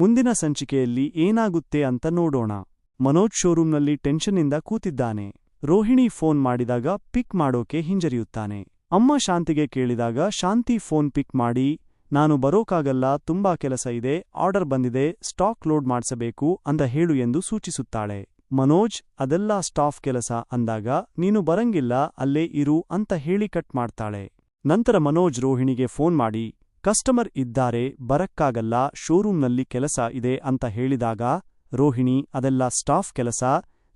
ಮುಂದಿನ ಸಂಚಿಕೆಯಲ್ಲಿ ಏನಾಗುತ್ತೆ ಅಂತ ನೋಡೋಣ. ಮನೋಜ್ ಶೋರೂಂನಲ್ಲಿ ಟೆನ್ಷನ್ನಿಂದ ಕೂತಿದ್ದಾನೆ. ರೋಹಿಣಿ ಫೋನ್ ಮಾಡಿದಾಗ ಪಿಕ್ ಮಾಡೋಕೆ ಹಿಂಜರಿಯುತ್ತಾನೆ. ಅಮ್ಮ ಶಾಂತಿಗೆ ಕೇಳಿದಾಗ, ಶಾಂತಿ ಫೋನ್ ಪಿಕ್ ಮಾಡಿ. ನಾನು ಬರೋಕಾಗಲ್ಲ, ತುಂಬಾ ಕೆಲಸ ಇದೆ, ಆರ್ಡರ್ ಬಂದಿದೆ, ಸ್ಟಾಕ್ ಲೋಡ್ ಮಾಡಿಸಬೇಕು ಅಂತ ಹೇಳು ಎಂದು ಸೂಚಿಸುತ್ತಾಳೆ. ಮನೋಜ್, ಅದೆಲ್ಲ ಸ್ಟಾಫ್ ಕೆಲಸ ಅಂದಾಗ, ನೀನು ಬರಂಗಿಲ್ಲ, ಅಲ್ಲೇ ಇರು ಅಂತ ಹೇಳಿ ಕಟ್ ಮಾಡ್ತಾಳೆ. ನಂತರ ಮನೋಜ್ ರೋಹಿಣಿಗೆ ಫೋನ್ ಮಾಡಿ ಕಸ್ಟಮರ್ ಇದ್ದಾರೆ, ಬರಕ್ಕಾಗಲ್ಲ, ಶೋರೂಮ್ನಲ್ಲಿ ಕೆಲಸ ಇದೆ ಅಂತ ಹೇಳಿದಾಗ, ರೋಹಿಣಿ, ಅದೆಲ್ಲ ಸ್ಟಾಫ್ ಕೆಲಸ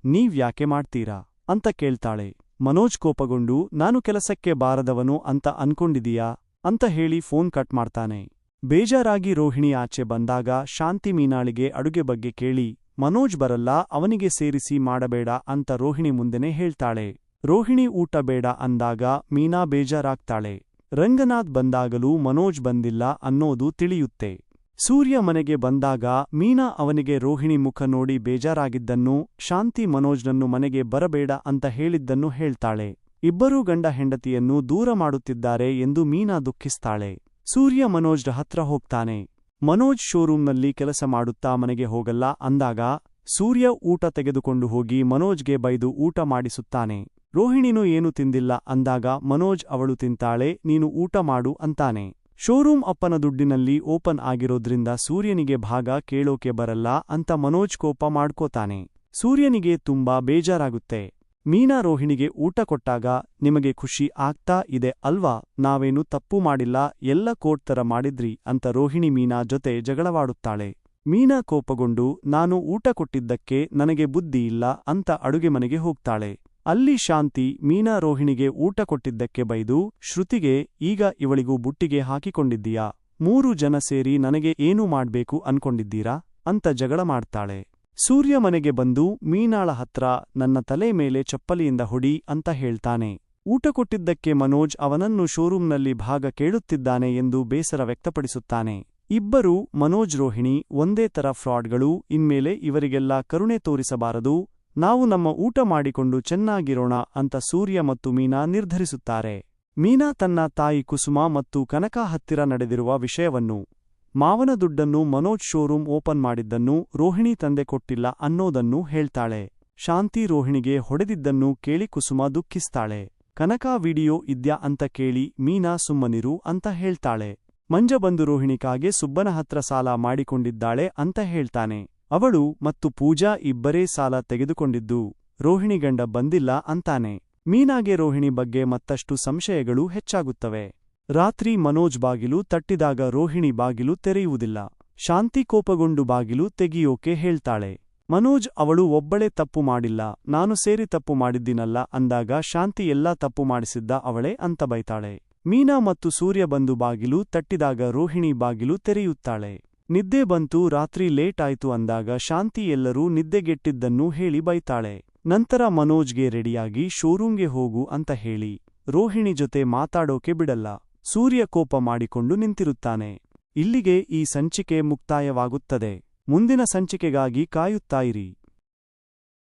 ನೀವ್ಯಾಕೆ ಮಾಡ್ತೀರಾ? ಅಂತ ಕೇಳ್ತಾಳೆ. ಮನೋಜ್ ಕೋಪಗೊಂಡು, ನಾನು ಕೆಲಸಕ್ಕೆ ಬಾರದವನು ಅಂತ ಅನ್ಕೊಂಡಿದೀಯಾ? ಅಂತ ಹೇಳಿ ಫೋನ್ ಕಟ್ ಮಾಡ್ತಾನೆ. ಬೇಜಾರಾಗಿ ರೋಹಿಣಿ ಆಚೆ ಬಂದಾಗ ಶಾಂತಿ ಮೀನಾಳಿಗೆ ಅಡುಗೆ ಬಗ್ಗೆ ಕೇಳಿ, ಮನೋಜ್ ಬರಲ್ಲ, ಅವನಿಗೆ ಸೇರಿಸಿ ಮಾಡಬೇಡ ಅಂತ ರೋಹಿಣಿ ಮುಂದೆನೆ ಹೇಳ್ತಾಳೆ. ರೋಹಿಣಿ ಊಟ ಬೇಡ ಅಂದಾಗ ಮೀನಾ ಬೇಜಾರಾಗ್ತಾಳೆ. ರಂಗನಾಥ್ ಬಂದಾಗಲೂ ಮನೋಜ್ ಬಂದಿಲ್ಲ ಅನ್ನೋದು ತಿಳಿಯುತ್ತೆ. ಸೂರ್ಯ ಮನೆಗೆ ಬಂದಾಗ ಮೀನಾ ಅವನಿಗೆ ರೋಹಿಣಿ ಮುಖ ನೋಡಿ ಬೇಜಾರಾಗಿದ್ದನ್ನು, ಶಾಂತಿ ಮನೋಜ್ನನ್ನು ಮನೆಗೆ ಬರಬೇಡ ಅಂತ ಹೇಳಿದ್ದನ್ನು ಹೇಳ್ತಾಳೆ. ಇಬ್ಬರೂ ಗಂಡ ಹೆಂಡತಿಯನ್ನು ದೂರ ಮಾಡುತ್ತಿದ್ದಾರೆ ಎಂದು ಮೀನಾ ದುಃಖಿಸ್ತಾಳೆ. ಸೂರ್ಯ ಮನೋಜ್ರ ಹತ್ರ ಹೋಗ್ತಾನೆ. ಮನೋಜ್ ಶೋರೂಮ್ನಲ್ಲಿ ಕೆಲಸ ಮಾಡುತ್ತಾ ಮನೆಗೆ ಹೋಗಲ್ಲ ಅಂದಾಗ ಸೂರ್ಯ ಊಟ ತೆಗೆದುಕೊಂಡು ಹೋಗಿ ಮನೋಜ್ಗೆ ಬೈದು ಊಟ ಮಾಡಿಸುತ್ತಾನೆ. ರೋಹಿಣಿನೂ ಏನು ತಿಂದಿಲ್ಲ ಅಂದಾಗ ಮನೋಜ್ ಅವಳು ತಿಂತಾಳೆ, ನೀನು ಊಟ ಮಾಡು ಅಂತಾನೆ. ಶೋರೂಮ್ ಅಪ್ಪನ ದುಡ್ಡಿನಲ್ಲಿ ಓಪನ್ ಆಗಿರೋದ್ರಿಂದ ಸೂರ್ಯನಿಗೆ ಭಾಗ ಕೇಳೋಕೆ ಬರಲ್ಲ ಅಂತ ಮನೋಜ್ ಕೋಪ ಮಾಡ್ಕೋತಾನೆ. ಸೂರ್ಯನಿಗೆ ತುಂಬಾ ಬೇಜಾರಾಗುತ್ತೆ. ಮೀನಾ ರೋಹಿಣಿಗೆ ಊಟ ಕೊಟ್ಟಾಗ ನಿಮಗೆ ಖುಷಿ ಆಗ್ತಾ ಇದೆ ಅಲ್ವಾ? ನಾವೇನು ತಪ್ಪು ಮಾಡಿಲ್ಲ, ಎಲ್ಲ ಕೋಟ್ ತರ ಮಾಡಿದ್ರಿ ಅಂತ ರೋಹಿಣಿ ಮೀನಾ ಜೊತೆ ಜಗಳವಾಡುತ್ತಾಳೆ. ಮೀನಾ ಕೋಪಗೊಂಡು, ನಾನು ಊಟ ಕೊಟ್ಟಿದ್ದಕ್ಕೆ ನನಗೆ ಬುದ್ಧಿ ಇಲ್ಲ ಅಂತ ಅಡುಗೆ ಮನೆಗೆ ಹೋಗ್ತಾಳೆ. ಅಲ್ಲಿ ಶಾಂತಿ ಮೀನಾ ರೋಹಿಣಿಗೆ ಊಟ ಕೊಟ್ಟಿದ್ದಕ್ಕೆ ಬೈದು, ಶ್ರುತಿಗೆ, ಈಗ ಇವಳಿಗೂ ಬುಟ್ಟಿಗೆ ಹಾಕಿಕೊಂಡಿದ್ದೀಯಾ? ಮೂರು ಜನ ಸೇರಿ ನನಗೆ ಏನೂ ಮಾಡ್ಬೇಕು ಅನ್ಕೊಂಡಿದ್ದೀರಾ? ಅಂತ ಜಗಳ ಮಾಡ್ತಾಳೆ. ಸೂರ್ಯ ಮನೆಗೆ ಬಂದು, ಮೀನಾಳ ಹತ್ರ ನನ್ನ ತಲೆ ಮೇಲೆ ಚಪ್ಪಲಿಯಿಂದ ಹೊಡಿ ಅಂತ ಹೇಳ್ತಾನೆ. ಊಟ ಕೊಟ್ಟಿದ್ದಕ್ಕೆ ಮನೋಜ್ ಅವನನ್ನು ಶೋರೂಮ್ನಲ್ಲಿ ಭಾಗ ಕೇಳುತ್ತಿದ್ದಾನೆ ಎಂದು ಬೇಸರ ವ್ಯಕ್ತಪಡಿಸುತ್ತಾನೆ. ಇಬ್ಬರೂ ಮನೋಜ್ ರೋಹಿಣಿ, ಒಂದೇ ತರ ಫ್ರಾಡ್ಗಳು, ಇನ್ಮೇಲೆ ಇವರಿಗೆಲ್ಲ ಕರುಣೆ ತೋರಿಸಬಾರದು ನಾವು ನಮ್ಮ ಊಟ ಮಾಡಿಕೊಂಡು ಚೆನ್ನಾಗಿರೋಣ ಅಂತ ಸೂರ್ಯ ಮತ್ತು ಮೀನಾ ನಿರ್ಧರಿಸುತ್ತಾರೆ. ಮೀನಾ ತನ್ನ ತಾಯಿ ಕುಸುಮ ಮತ್ತು ಕನಕ ಹತ್ತಿರ ನಡೆದಿರುವ ವಿಷಯವನ್ನು, ಮಾವನ ದುಡ್ಡನ್ನು ಮನೋಜ್ ಶೋರೂಂ ಓಪನ್ ಮಾಡಿದ್ದನ್ನು ರೋಹಿಣಿ ತಂದೆ ಕೊಟ್ಟಿಲ್ಲ ಅನ್ನೋದನ್ನು ಹೇಳ್ತಾಳೆ. ಶಾಂತಿ ರೋಹಿಣಿಗೆ ಹೊಡೆದಿದ್ದನ್ನು ಕೇಳಿ ಕುಸುಮ ದುಃಖಿಸ್ತಾಳೆ. ಕನಕ ವಿಡಿಯೋ ಇದ್ಯಾ ಅಂತ ಕೇಳಿ ಮೀನಾ ಸುಮ್ಮನಿರು ಅಂತ ಹೇಳ್ತಾಳೆ. ಮಂಜ ಬಂದು ರೋಹಿಣಿಕಾಗೆ ಸುಬ್ಬನ ಹತ್ರ ಸಾಲ ಮಾಡಿಕೊಂಡಿದ್ದಾಳೆ ಅಂತ ಹೇಳ್ತಾನೆ. ಅವಳು ಮತ್ತು ಪೂಜಾ ಇಬ್ಬರೇ ಸಾಲ ತೆಗೆದುಕೊಂಡಿದ್ದು, ರೋಹಿಣಿ ಗಂಡ ಬಂದಿಲ್ಲ ಅಂತಾನೆ. ಮೀನಾಗೆ ರೋಹಿಣಿ ಬಗ್ಗೆ ಮತ್ತಷ್ಟು ಸಂಶಯಗಳು ಹೆಚ್ಚಾಗುತ್ತವೆ. ರಾತ್ರಿ ಮನೋಜ್ ಬಾಗಿಲು ತಟ್ಟಿದಾಗ ರೋಹಿಣಿ ಬಾಗಿಲು ತೆರೆಯುವುದಿಲ್ಲ. ಶಾಂತಿ ಕೋಪಗೊಂಡು ಬಾಗಿಲು ತೆಗಿಯೋಕೆ ಹೇಳ್ತಾಳೆ. ಮನೋಜ್, ಅವಳು ಒಬ್ಬಳೇ ತಪ್ಪು ಮಾಡಿಲ್ಲ, ನಾನು ಸೇರಿ ತಪ್ಪು ಮಾಡಿದ್ದೀನಲ್ಲ ಅಂದಾಗ ಶಾಂತಿ ಎಲ್ಲಾ ತಪ್ಪು ಮಾಡಿಸಿದ್ದ ಅವಳೇ ಅಂತ ಬೈತಾಳೆ. ಮೀನಾ ಮತ್ತು ಸೂರ್ಯ ಬಂದು ಬಾಗಿಲು ತಟ್ಟಿದಾಗ ರೋಹಿಣಿ ಬಾಗಿಲು ತೆರೆಯುತ್ತಾಳೆ. ನಿದ್ದೆ ಬಂತು, ರಾತ್ರಿ ಲೇಟ್ ಆಯ್ತು ಅಂದಾಗ ಶಾಂತಿ ಎಲ್ಲರೂ ನಿದ್ದೆಗೆಟ್ಟಿದ್ದನ್ನು ಹೇಳಿ ಬೈತಾಳೆ. ನಂತರ ಮನೋಜ್ಗೆ ರೆಡಿಯಾಗಿ ಶೋರೂಂಗೆ ಹೋಗು ಅಂತ ಹೇಳಿ. ರೋಹಿಣಿ ಜೊತೆ ಮಾತಾಡೋಕೆ ಬಿಡಲ್ಲ. ಸೂರ್ಯ ಕೋಪ ಮಾಡಿಕೊಂಡು ನಿಂತಿರುತ್ತಾನೆ. ಇಲ್ಲಿಗೆ ಈ ಸಂಚಿಕೆ ಮುಕ್ತಾಯವಾಗುತ್ತದೆ. ಮುಂದಿನ ಸಂಚಿಕೆಗಾಗಿ ಕಾಯುತ್ತಾಯಿರಿ